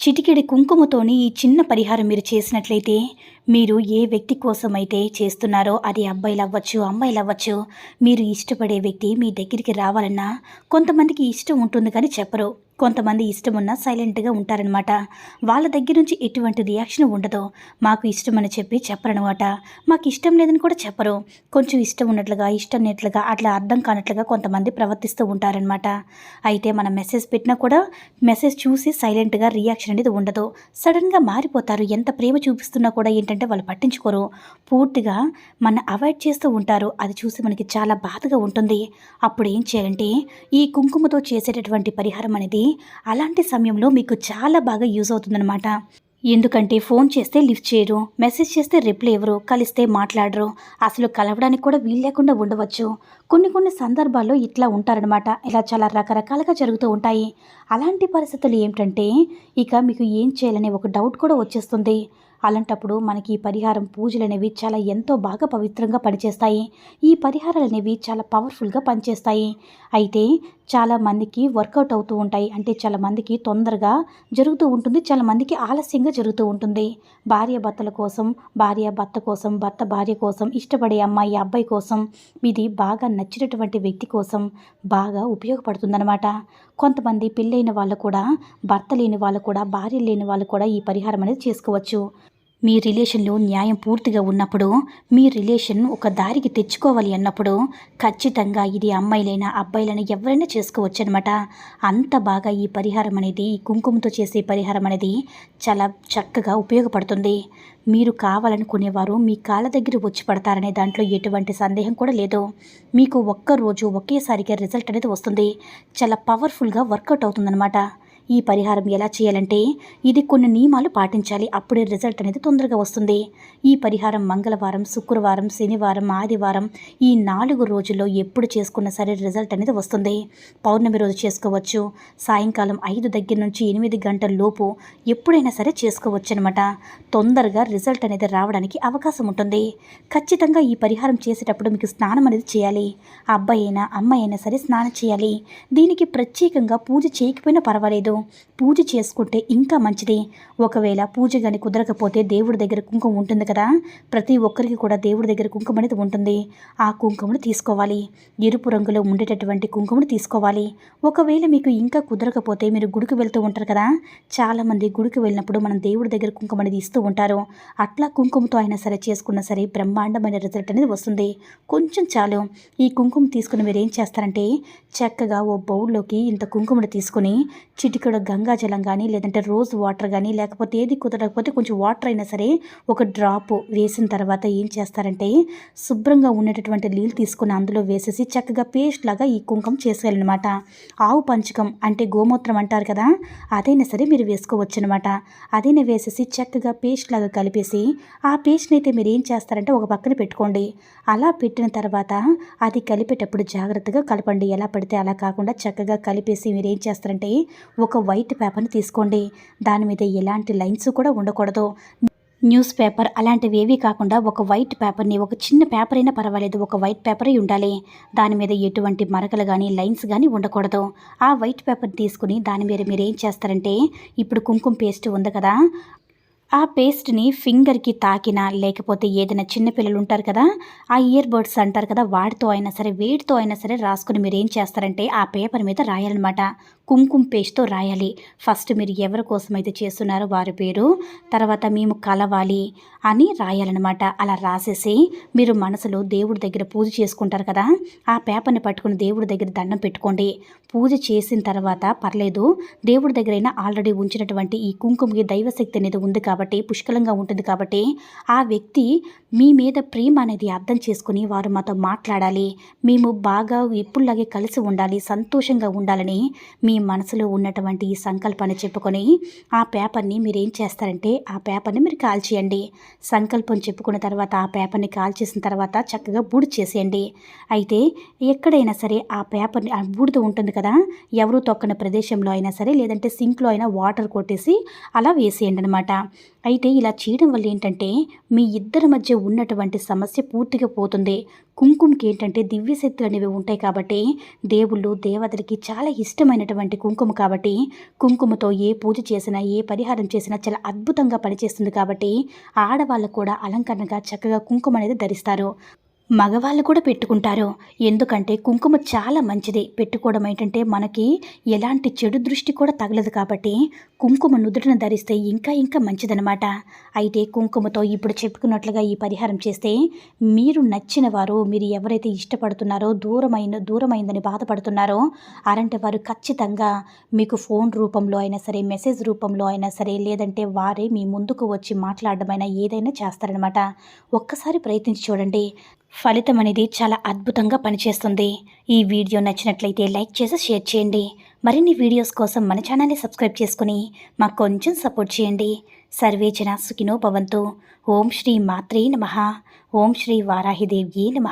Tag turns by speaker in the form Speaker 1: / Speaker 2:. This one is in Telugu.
Speaker 1: చిటికెడి కుంకుమతోని ఈ చిన్న పరిహారం మీరు చేసినట్లయితే మీరు ఏ వ్యక్తి కోసం అయితే చేస్తున్నారో అది అబ్బాయిలు అవ్వచ్చు అమ్మాయిలు అవ్వచ్చు మీరు ఇష్టపడే వ్యక్తి మీ దగ్గరికి రావాలన్నా కొంతమందికి ఇష్టం ఉంటుంది కానీ చెప్పరు. కొంతమంది ఇష్టం ఉన్నా సైలెంట్గా ఉంటారనమాట వాళ్ళ దగ్గర నుంచి ఎటువంటి రియాక్షన్ ఉండదు. మాకు ఇష్టమని చెప్పి చెప్పరనమాట మాకు ఇష్టం లేదని కూడా చెప్పరు. కొంచెం ఇష్టం ఉన్నట్లుగా ఇష్టం లేనట్లుగా అట్లా అర్థం కానట్లుగా కొంతమంది ప్రవర్తిస్తూ ఉంటారనమాట అయితే మనం మెసేజ్ పెట్టినా కూడా మెసేజ్ చూసి సైలెంట్గా రియాక్షన్ అనేది ఉండదు. సడన్గా మారిపోతారు. ఎంత ప్రేమ చూపిస్తున్నా కూడా ఏంటంటే వాళ్ళు పట్టించుకోరు. పూర్తిగా మన అవాయిడ్ చేస్తూ ఉంటారు. అది చూసి మనకి చాలా బాధగా ఉంటుంది. అప్పుడు ఏం చేయాలంటే ఈ కుంకుమతో చేసేటటువంటి పరిహారం అనేది అలాంటి సమయంలో మీకు చాలా బాగా యూజ్ అవుతుందన్నమాట. ఎందుకంటే ఫోన్ చేస్తే లిఫ్ట్ చేయరు మెసేజ్ చేస్తే రిప్లై ఇవ్వరు కలిస్తే మాట్లాడరు. అసలు కలవడానికి కూడా వీలు లేకుండా ఉండవచ్చు. కొన్ని కొన్ని సందర్భాల్లో ఇట్లా ఉంటారనమాట ఇలా చాలా రకరకాలుగా జరుగుతూ ఉంటాయి. అలాంటి పరిస్థితులు ఏమిటంటే ఇక మీకు ఏం చేయాలనే ఒక డౌట్ కూడా వచ్చేస్తుంది. అలాంటప్పుడు మనకి ఈ పరిహారం పూజలు అనేవి చాలా ఎంతో బాగా పవిత్రంగా పనిచేస్తాయి. ఈ పరిహారాలు అనేవి చాలా పవర్ఫుల్గా పనిచేస్తాయి. అయితే చాలా మందికి వర్కౌట్ అవుతూ ఉంటాయి. అంటే చాలామందికి తొందరగా జరుగుతూ ఉంటుంది. చాలామందికి ఆలస్యంగా జరుగుతూ ఉంటుంది. భార్య భర్తల కోసం భార్య భర్త కోసం భర్త భార్య కోసం ఇష్టపడే అమ్మాయి అబ్బాయి కోసం ఇది బాగా నచ్చినటువంటి వ్యక్తి కోసం బాగా ఉపయోగపడుతుందన్నమాట. కొంతమంది పెళ్ళైన వాళ్ళు కూడా భర్త లేని వాళ్ళు కూడా భార్య లేని వాళ్ళు కూడా ఈ పరిహారం అనేది చేసుకోవచ్చు. మీ రిలేషన్లో న్యాయం పూర్తిగా ఉన్నప్పుడు మీ రిలేషన్ ఒక దారికి తెచ్చుకోవాలి అన్నప్పుడు ఖచ్చితంగా ఇది అమ్మాయిలైనా అబ్బాయిలైనా ఎవరైనా చేసుకోవచ్చు అనమాట అంత బాగా ఈ పరిహారం అనేది ఈ కుంకుమతో చేసే పరిహారం అనేది చాలా చక్కగా ఉపయోగపడుతుంది. మీరు కావాలనుకునేవారు మీ కాళ్ళ దగ్గర వచ్చి పడతారనే దాంట్లో ఎటువంటి సందేహం కూడా లేదు. మీకు ఒక్కరోజు ఒకేసారిగా రిజల్ట్ అనేది వస్తుంది. చాలా పవర్ఫుల్గా వర్కౌట్ అవుతుందన్నమాట. ఈ పరిహారం ఎలా చేయాలంటే ఇది కొన్ని నియమాలు పాటించాలి. అప్పుడే రిజల్ట్ అనేది తొందరగా వస్తుంది. ఈ పరిహారం మంగళవారం శుక్రవారం శనివారం ఆదివారం ఈ నాలుగు రోజుల్లో ఎప్పుడు చేసుకున్నా సరే రిజల్ట్ అనేది వస్తుంది. పౌర్ణమి రోజు చేసుకోవచ్చు. సాయంకాలం ఐదు దగ్గర నుంచి ఎనిమిది గంటల లోపు ఎప్పుడైనా సరే చేసుకోవచ్చు అనమాట తొందరగా రిజల్ట్ అనేది రావడానికి అవకాశం ఉంటుంది. ఖచ్చితంగా ఈ పరిహారం చేసేటప్పుడు మీకు స్నానం అనేది చేయాలి. అబ్బాయి అయినా అమ్మాయి అయినా సరే స్నానం చేయాలి. దీనికి ప్రత్యేకంగా పూజ చేయకపోయినా పర్వాలేదు. పూజ చేసుకుంటే ఇంకా మంచిది. ఒకవేళ పూజ కానీ కుదరకపోతే దేవుడి దగ్గర కుంకుమ ఉంటుంది కదా? ప్రతి ఒక్కరికి కూడా దేవుడి దగ్గర కుంకుమ అనేది ఉంటుంది. ఆ కుంకుమను తీసుకోవాలి. ఎరుపు రంగులో ఉండేటటువంటి కుంకుమను తీసుకోవాలి. ఒకవేళ మీకు ఇంకా కుదరకపోతే మీరు గుడికి వెళ్తూ ఉంటారు కదా? చాలామంది గుడికి వెళ్ళినప్పుడు మనం దేవుడి దగ్గర కుంకుమ అనేది ఇస్తూ ఉంటారు. అట్లా కుంకుమతో అయినా సరే చేసుకున్నా సరే బ్రహ్మాండమైన రిజల్ట్ అనేది వస్తుంది. కొంచెం చాలు. ఈ కుంకుమ తీసుకుని మీరు ఏం చేస్తారంటే చక్కగా ఓ బౌల్లోకి ఇంత కుంకుమను తీసుకుని ఇక్కడ గంగాజలం కానీ లేదంటే రోజ్ వాటర్ కానీ లేకపోతే ఏది కుదరకపోతే కొంచెం వాటర్ అయినా సరే ఒక డ్రాప్ వేసిన తర్వాత ఏం చేస్తారంటే శుభ్రంగా ఉండేటటువంటి నీళ్ళు తీసుకుని అందులో వేసేసి చక్కగా పేస్ట్ లాగా ఈ కుంకుమ చేసేయాలన్నమాట. ఆవు పంచకం అంటే గోమూత్రం అంటారు కదా అదైనా సరే మీరు వేసుకోవచ్చు అనమాట అదైనా వేసేసి చక్కగా పేస్ట్ లాగా కలిపేసి ఆ పేస్ట్ని అయితే మీరు ఏం చేస్తారంటే ఒక పక్కన పెట్టుకోండి. అలా పెట్టిన తర్వాత అది కలిపేటప్పుడు జాగ్రత్తగా కలపండి. ఎలా పడితే అలా కాకుండా చక్కగా కలిపేసి మీరు ఏం చేస్తారంటే ఒక వైట్ పేపర్ని తీసుకోండి. దాని మీద ఎలాంటి లైన్స్ కూడా ఉండకూడదు. న్యూస్ పేపర్ అలాంటివి ఏవి కాకుండా ఒక వైట్ పేపర్ని ఒక చిన్న పేపర్ అయినా పర్వాలేదు ఒక వైట్ పేపర్ ఉండాలి. దాని మీద ఎటువంటి మరకలు కానీ లైన్స్ కానీ ఉండకూడదు. ఆ వైట్ పేపర్ తీసుకుని దాని మీద మీరు ఏం చేస్తారంటే ఇప్పుడు కుంకుమ పేస్ట్ ఉంది కదా ఆ పేస్ట్ని ఫింగర్కి తాకినా లేకపోతే ఏదైనా చిన్నపిల్లలు ఉంటారు కదా ఆ ఇయర్ బడ్స్ అంటారు కదా వాటితో అయినా సరే వేటితో అయినా సరే రాసుకుని మీరు ఏం చేస్తారంటే ఆ పేపర్ మీద రాయాలన్నమాట. కుంకుమ పేస్ట్తో రాయాలి. ఫస్ట్ మీరు ఎవరి కోసమైతే చేస్తున్నారో వారి పేరు తర్వాత మేము కలవాలి అని రాయాలన్నమాట. అలా రాసేసి మీరు మనసులో దేవుడి దగ్గర పూజ చేసుకుంటారు కదా ఆ పేపర్ని పట్టుకుని దేవుడి దగ్గర దండం పెట్టుకోండి. పూజ చేసిన తర్వాత పర్లేదు దేవుడి దగ్గరైనా ఆల్రెడీ ఉంచినటువంటి ఈ కుంకుమకి దైవశక్తి అనేది ఉంది కాబట్టి పుష్కలంగా ఉంటుంది కాబట్టి ఆ వ్యక్తి మీ మీద ప్రేమ అనేది అర్థం చేసుకుని వారు మాతో మాట్లాడాలి. మేము బాగా ఎప్పుడులాగే కలిసి ఉండాలి సంతోషంగా ఉండాలని మీ మనసులో ఉన్నటువంటి ఈ సంకల్పాన్ని చెప్పుకొని ఆ పేపర్ని మీరు ఏం చేస్తారంటే ఆ పేపర్ని మీరు కాల్చేయండి. సంకల్పం చెప్పుకున్న తర్వాత ఆ పేపర్ని కాల్చేసిన తర్వాత చక్కగా బూడి చేసేయండి. అయితే ఎక్కడైనా సరే ఆ పేపర్ని ఆ బూడిద ఉంటుంది కదా ఎవరు తొక్కని ప్రదేశంలో అయినా సరే లేదంటే సింక్లో అయినా వాటర్ కొట్టేసి అలా వేసేయండి అనమాట అయితే ఇలా చేయడం వల్ల ఏంటంటే మీ ఇద్దరి మధ్య ఉన్నటువంటి సమస్య పూర్తిగా పోతుంది. కుంకుమకి ఏంటంటే దివ్యశక్తులు అనేవి ఉంటాయి కాబట్టి దేవుళ్ళు దేవతలకి చాలా ఇష్టమైనటువంటి కుంకుమ కాబట్టి కుంకుమతో ఏ పూజ చేసినా ఏ పరిహారం చేసినా చాలా అద్భుతంగా పనిచేస్తుంది కాబట్టి ఆడవాళ్ళు కూడా అలంకరణగా చక్కగా కుంకుమ అనేది ధరిస్తారు. మగవాళ్ళు కూడా పెట్టుకుంటారు. ఎందుకంటే కుంకుమ చాలా మంచిది. పెట్టుకోవడం ఏంటంటే మనకి ఎలాంటి చెడు దృష్టి కూడా తగలదు కాబట్టి కుంకుమ నుదుటిన ధరిస్తే ఇంకా ఇంకా మంచిదనమాట అయితే కుంకుమతో ఇప్పుడు చెప్పుకున్నట్లుగా ఈ పరిహారం చేస్తే మీరు నచ్చిన వారు మీరు ఎవరైతే ఇష్టపడుతున్నారో దూరమైన దూరమైందని బాధపడుతున్నారో అలాంటి వారు ఖచ్చితంగా మీకు ఫోన్ రూపంలో అయినా సరే మెసేజ్ రూపంలో అయినా సరే లేదంటే వారే మీ ముందుకు వచ్చి మాట్లాడడమైనా ఏదైనా చేస్తారనమాట ఒక్కసారి ప్రయత్నించి చూడండి. ఫలితం అనేది చాలా అద్భుతంగా పనిచేస్తుంది. ఈ వీడియో నచ్చినట్లయితే లైక్ చేసి షేర్ చేయండి. మరిన్ని వీడియోస్ కోసం మన ఛానల్ని సబ్స్క్రైబ్ చేసుకుని మాకు కొంచెం సపోర్ట్ చేయండి. సర్వేచన సుఖినో భవంతు. ఓం శ్రీ మాత్రే నమ. ఓం శ్రీ వారాహిదేవ్యే నమ.